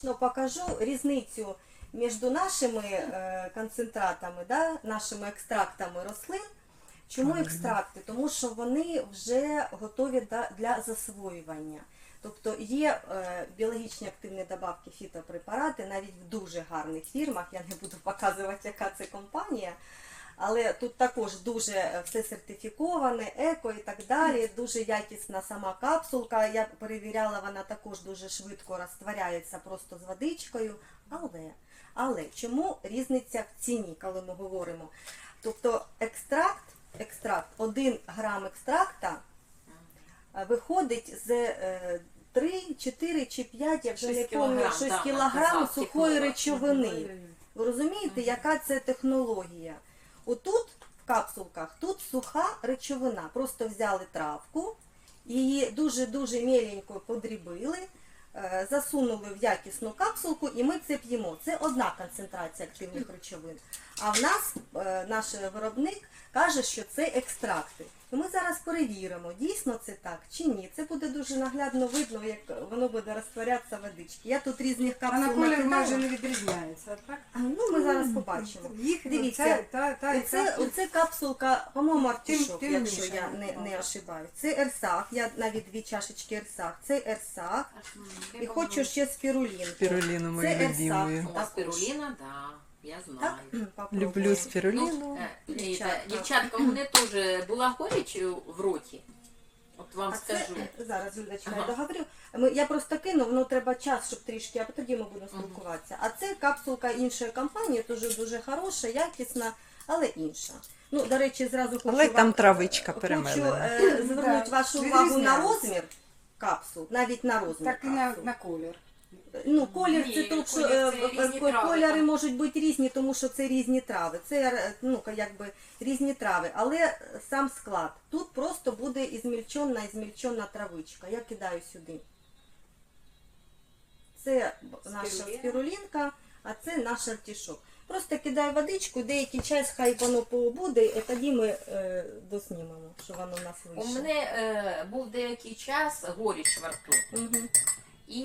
Покажу різницю між нашими е, концентратами, да, нашими екстрактами рослин. Чому екстракти? Тому що вони вже готові для засвоювання. Тобто є е, біологічні активні добавки, фітопрепарати, навіть в дуже гарних фірмах, я не буду показувати, яка це компанія, але тут також дуже е, все сертифіковане, еко і так далі, дуже якісна сама капсулка. Я перевіряла, вона також дуже швидко розтворяється просто з водичкою. Але, але чому різниця в ціні, коли ми говоримо? Тобто екстракт, екстракт, 1 грам екстракта е, виходить з е, 3, 4 чи 5, я вже не пам'ятаю, кілограм, 6 кілограм сухої речовини. Ви розумієте, яка це технологія? Отут в капсулках тут суха речовина. Просто взяли травку, її дуже-дуже міленько подрібили, е, засунули в якісну капсулку і ми це п'ємо. Це одна концентрація активних речовин. А в нас е, наш виробник каже, що це екстракти. І ми зараз перевіримо, дійсно це так чи ні. Це буде дуже наглядно видно, як воно буде розтворятися водички. Я тут різних А на колір накидала. майже не відрізняється, так? Ну, ми зараз побачимо. Їх Дивіться, це, та, та, і Це, та. оце капсулка, по-моєму, артишок, тим якщо я не, не ошибаюсь. Це ерсах, я навіть дві чашечки ерсах. Це ерсах. І хочу ще спірулінку. Спіруліну мою Це ерсах. Спирулина, да, я знаю. Так? Люблю спіруліну. Ну, е, Дівчатка. дівчатка. дівчатка, у мене теж була горіч в роті. От вам А це, скажу. зараз, Юлечка, я Ага. договорю. Ми, я просто кину, воно треба час, щоб трішки, а тоді ми будемо спілкуватися. А це капсулка іншої компанії, дуже дуже хороша, якісна, але інша. Ну, до речі, зразу хочу Але вам- там травичка хочу перемелена. е, звернути Да, вашу увагу на розмір капсул, навіть на розмір Так і на, капсул. на колір. Ну, колір Ні, це тут що, колір е, це е, різні трави, кольори можуть бути різні, тому що це різні трави. Це е, ну якби різні трави, але сам склад. Тут просто буде ізмільчена, ізмільчена травичка. Я кидаю сюди. Це наша Спіруліна. спірулінка, а це наш артішок. Просто кидаю водичку, деякий час хай воно побуде, і тоді ми е, доснімемо, що воно в нас вийшло. У мене е, був деякий час горіч во рту. Угу. І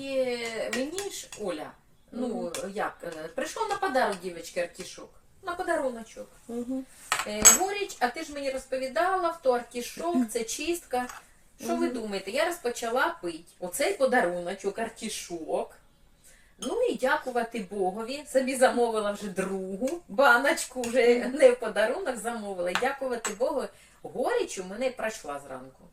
мені ж Оля, ну як, е, прийшов на подарок дівчатки артішок. На подаруночок. Угу. Е, горіч, а ти ж мені розповідала, хто артішок, це чистка. Що ви думаєте? Я розпочала пити оцей подаруночок, артішок. Ну і дякувати Богові. Собі замовила вже другу баночку, вже не в подарунок замовила. І Дякувати Богу. Горіч у мене пройшла зранку.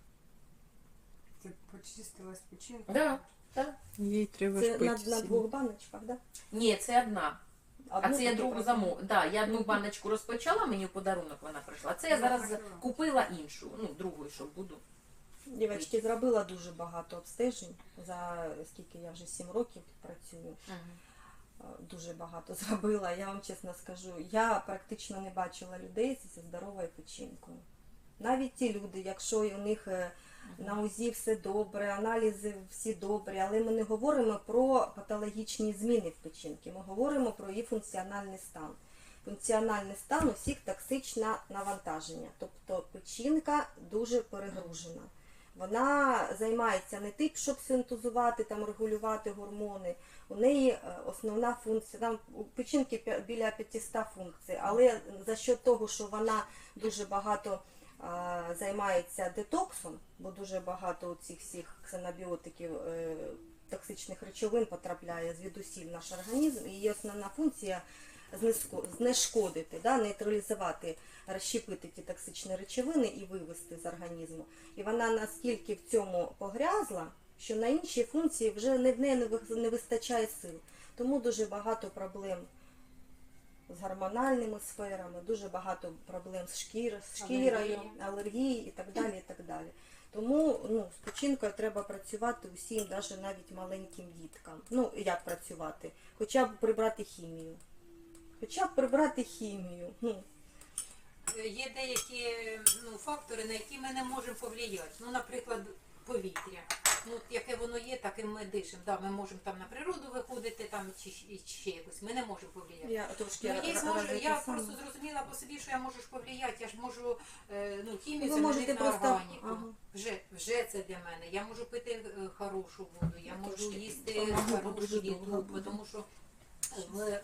Ти почистилась печінка. Да, да. Їй треба Це ж на, на двох баночках, так? Да? Ні, це одна. А Одну це я другу просто. замов. Да, я одну баночку розпочала, мені в подарунок вона прийшла. А це я зараз прийшла. купила іншу, ну, другу, що буду. Дівчатки, зробила дуже багато обстежень. За скільки я вже 7 років працюю. Е, Дуже багато зробила. Я вам чесно скажу, я практично не бачила людей зі здоровою печінкою. Навіть ті люди, якщо у них е, на УЗІ все добре, аналізи всі добрі, але ми не говоримо про патологічні зміни в печінці, ми говоримо про її функціональний стан. Функціональний стан у всіх токсичне навантаження, тобто печінка дуже перегружена. Вона займається не тим, щоб синтезувати, там, регулювати гормони. У неї е, основна функція, там у печінки біля 500 функцій, але за що того, що вона дуже багато займається детоксом, бо дуже багато цих всіх ксенобіотиків, е, токсичних речовин потрапляє звідусіль в наш організм, і її основна функція знешкодити, да, нейтралізувати, розщепити ті токсичні речовини і вивести з організму. І вона наскільки в цьому погрязла, що на інші функції вже не в неї не вистачає сил. Тому дуже багато проблем з гормональними сферами, дуже багато проблем з, шкір, з шкірою, Алергії. і так далі. І так далі. Тому ну, з печінкою треба працювати усім, навіть навіть маленьким діткам. Ну, як працювати? Хоча б прибрати хімію. Хоча б прибрати хімію. Ну, Є деякі ну, фактори, на які ми не можемо повлияти. Ну, наприклад, повітря. Ну, яке воно є, таким ми дишимо. Да, ми можемо там на природу виходити там, чи щ- ще якось. Ми не можемо повлияти. Я трошки Ну, є, ра- може, я просто зрозуміла по собі, що я можу ж повлияти, я ж можу е, ну, хімію Ви замінити можете на просто- органіку. ага. Вже, вже це для мене. Я можу пити е, хорошу воду, я Я можу трошки їсти бо хорошу дуже їду, бо буде. тому що в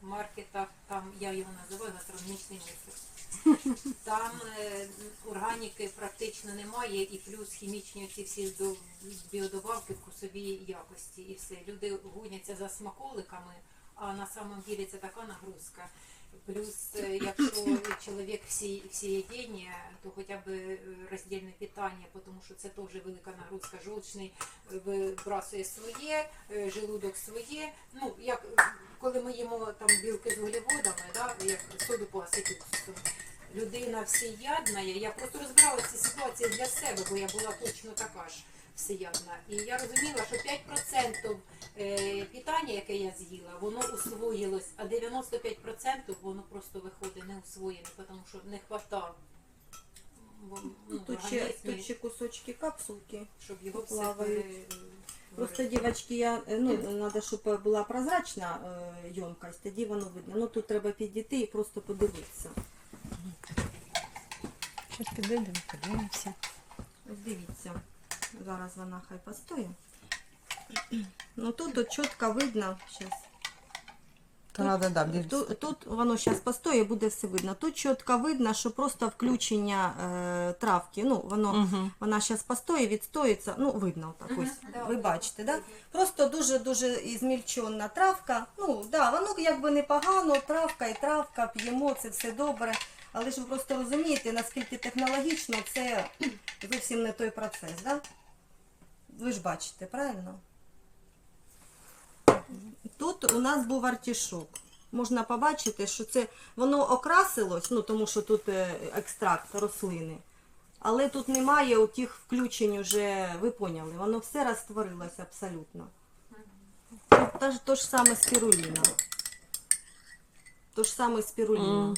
маркетах, там я його називаю гастрономічний мусор. Там е, органіки практично немає, і плюс хімічні ці всі до- біодобавки вкусові якості. І все. Люди гоняться за смаколиками, а на самом деле це така нагрузка. Плюс, е, якщо чоловік всі, то хоча б е, роздільне питання, тому що це теж велика нагрузка. Жовчний вибрасує своє, желудок своє. Ну, як коли ми їмо там білки з вуглеводами, да, як соду по. Людина всеядна, я просто розбирала ці ситуації для себе, бо я була точно така ж всеядна. І я розуміла, що 5% е, питання, яке я з'їла, воно усвоїлось, а 95% воно просто виходить не усвоєне, тому що не хватало. Ну, Ну, тут, ще, тут ще кусочки капсулки. щоб його плавають. Просто, девочки, я, е, ну, треба, щоб була прозрачна е, ємкость, тоді воно видно. Ну, тут треба підійти і просто подивитися. Зараз підійдемо, подивимося. Ось дивіться, зараз вона хай постоїть. Ну, тут от чітко видно, зараз. То треба, да, Тут, тут воно зараз постоє, буде все видно. Тут чітко видно, що просто включення е, травки, ну, воно, Угу. вона зараз постоє, відстоїться, ну, видно так ось. Да, Ви бачите, да. да? Просто дуже-дуже ізмільчена травка. Ну, да, воно якби непогано, травка і травка, п'ємо, це все добре. Але ж ви просто розумієте, наскільки технологічно це зовсім не той процес, да? Ви ж бачите, правильно? Тут у нас був артішок. Можна побачити, що це воно окрасилось, ну тому що тут е, екстракт рослини. Але тут немає у тих включень уже, ви поняли, воно все розтворилось абсолютно. Тут ж, то ж саме спіруліна. То ж саме спіруліна.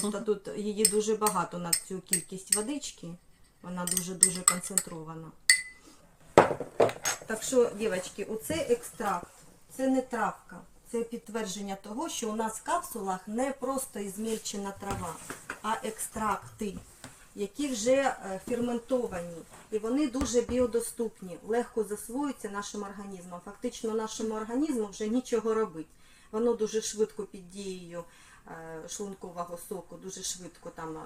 Просто тут її дуже багато на цю кількість водички. Вона дуже-дуже концентрована. Так що, дівчатки, оцей екстракт, це не травка. Це підтвердження того, що у нас в капсулах не просто ізмільчена трава, а екстракти, які вже е, ферментовані. І вони дуже біодоступні, легко засвоюються нашим організмом. Фактично нашому організму вже нічого робить. Воно дуже швидко під дією шлункового соку, дуже швидко там е,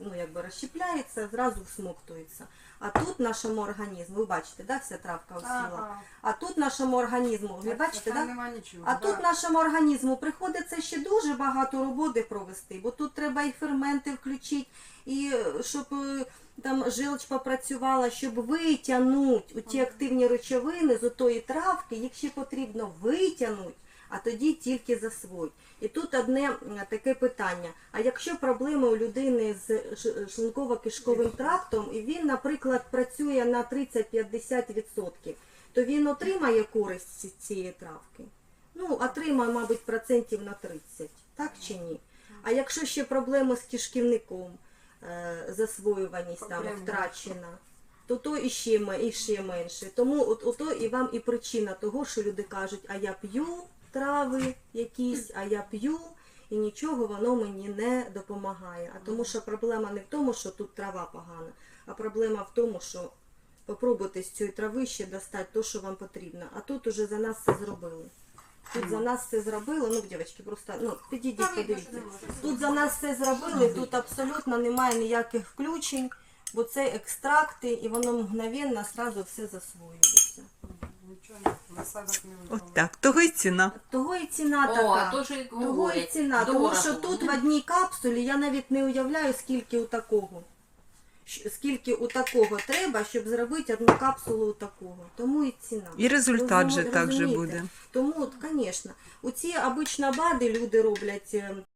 ну, якби розщепляється, зразу всмоктується. А тут нашому організму, ви бачите, да, вся травка осіла. Ага. А тут нашому організму, ви бачите, да? нічого. А да. тут нашому організму приходиться ще дуже багато роботи провести, бо тут треба і ферменти включити, і е, щоб е, там жилч попрацювала, щоб витягнути ті активні речовини з отої травки, їх ще потрібно витягнути, а тоді тільки засвоїть. І тут одне таке питання: а якщо проблеми у людини з шлунково-кишковим трактом, і він, наприклад, працює на 30-50%, то він отримає користь цієї травки? Ну, отримає, мабуть, процентів на 30, так чи ні? А якщо ще проблеми з кишківником, е, засвоюваність там втрачена, то то іще, ме- іще менше. Тому от, ото і вам і причина того, що люди кажуть, а я п'ю трави якісь, а я п'ю, і нічого воно мені не допомагає. А тому що проблема не в тому, що тут трава погана, а проблема в тому, що попробуйте з цієї трави ще достати те, що вам потрібно. А тут уже за нас це зробили. Тут за нас це зробили, ну, дівчатки, просто ну, підійдіть, подивіться. Тут за нас все зробили, тут абсолютно немає ніяких включень, бо це екстракти, і воно мгновенно сразу все засвоюється. Нічого не- насадок не От так, того й ціна. Того і ціна О, така. то Того і говорять. ціна, тому Дорого. що тут в одній капсулі я навіть не уявляю, скільки у такого. Щ- Скільки у такого треба, щоб зробити одну капсулу у такого. Тому і ціна. І результат же Розумі- так же розумієте? буде. Тому, от, звісно, у ці обично БАДи люди роблять е,